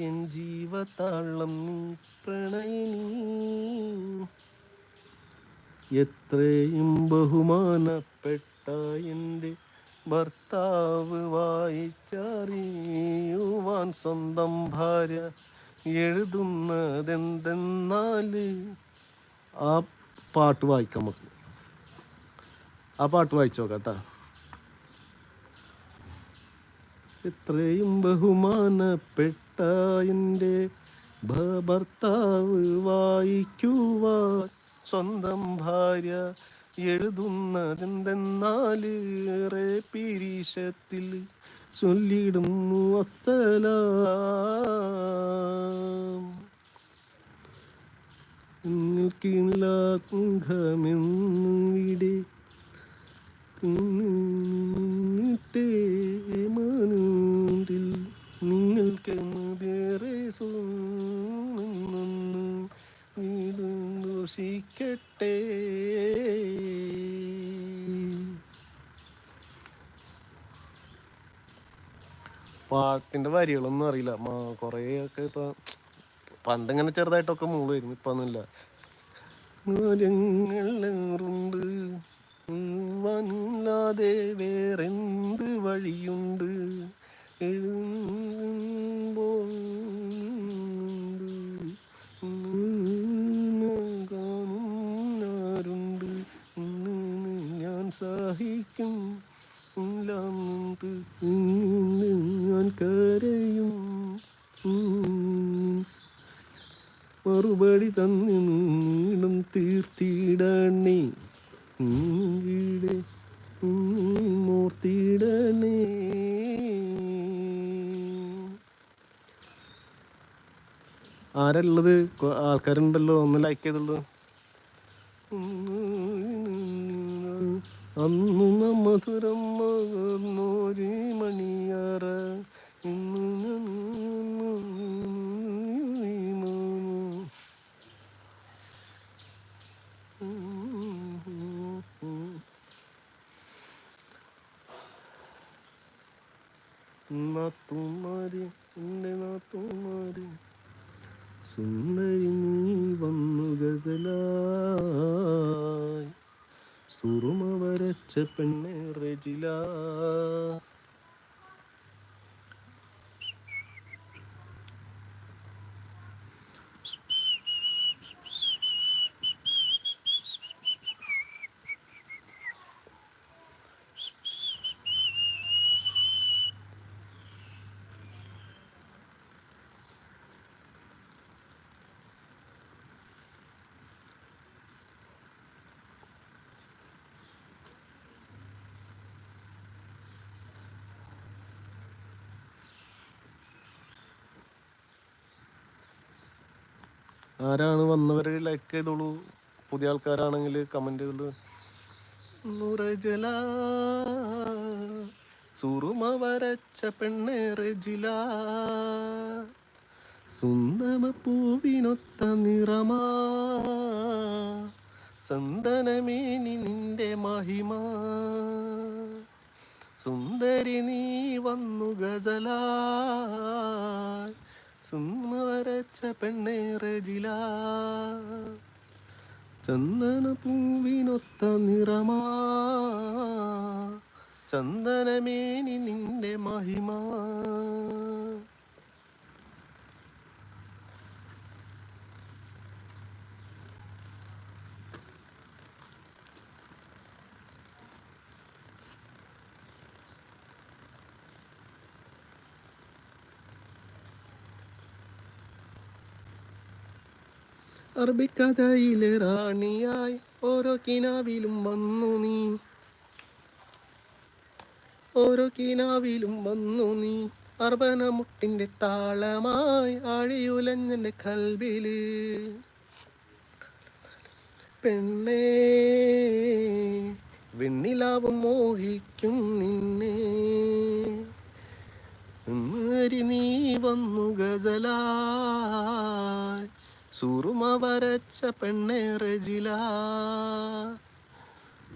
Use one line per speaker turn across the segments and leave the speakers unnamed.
N ജീവതാളം നീ പ്രണയിനി. എത്രയും ബഹുമാനപ്പെട്ട എന്റെ ഭർത്താവ് വായിച്ചറിയുവാൻ സ്വന്തം ഭാര്യ എഴുതുന്നതെന്തെന്നാൽ ആ പാട്ട് വായിക്കാം നമുക്ക്. ആ പാട്ട് വായിച്ചോ കേട്ടാ. എത്രയും ബഹുമാനപ്പെട്ട എന്റെ ഭർത്താവ് വായിക്കുവാൻ സ്വന്തം ഭാര്യ എഴുതുന്നതെന്തെന്നാൽ ഏറെ പീരീഷത്തിൽ ചൊല്ലിടുന്നു അസ്സലാം. നിങ്ങൾക്കില്ല കുംഭമെന്നിവിടെ വീടുഷിക്കട്ടെ പാട്ടിന്റെ വരികളൊന്നും അറിയില്ല. കൊറേ ഒക്കെ ഇപ്പൊ പണ്ടിങ്ങനെ ചെറുതായിട്ടൊക്കെ മൂളായിരുന്നു ഇപ്പൊ ഒന്നുമില്ല മൂലങ്ങളേറുണ്ട് വല്ലാതെ വേറെന്ത് വഴിയുണ്ട്? എഴുതുമ്പോൾ ഇല്ലാന്നത് ഞാൻ കരയും. മറുപടി തന്നിടും തീർത്തിടണേ. ഈടെ മൂർത്തിടണേ. ആരള്ളത് ആൾക്കാരുണ്ടല്ലോ ഒന്ന് ലൈക്ക് ചെയ്തുള്ളൂ അന്നു മധുരം മകർന്നോരി മണിയറ ഇന്നു നാത്തുമാരി എന്റെ നാത്തുമാരി സുന്ദരി നീ വന്നു ഗസലായി സുറുമ വരച്ച പെണ്ണേ റജില. ആരാണ് വന്നവര് ലൈക്ക് ചെയ്തോളൂ. പുതിയ ആൾക്കാരാണെങ്കിൽ കമന്റ് ചെയ്തോളൂ. നുറജല സുറുമ വരച്ച പെണ്ണെ ജില സുന്ദമ പൂവിനൊത്ത നിറമാ. സന്തനമേനി നിന്റെ മഹിമ. സുന്ദരി നീ വന്നു ഗസല. സുന്ദ വരച്ച പെണ്ണേ റജില. ചന്ദന പൂവിനൊത്ത നിറമാ. ചന്ദനമേനി നിന്റെ മഹിമ. അറബിക്കഥയിലെ റാണിയായി ഓരോ കിനാവിലും വന്നു നീ. ഓരോ കിനാവിലും വന്നു നീ. അർബന മുട്ടിന്റെ താളമായി ആഴിയുലഞ്ഞന്റെ കൽബിൽ പെണ്ണേ വെണ്ണിലാവും മോഹിക്കും നിന്നെ. നീ വന്നു ഗസലായി. സുറുമ വരച്ച പെണ്ണെ റജില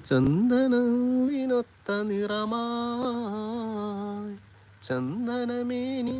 ചന്ദനവിനൊത്ത നിറമാ. ചന്ദനമേനി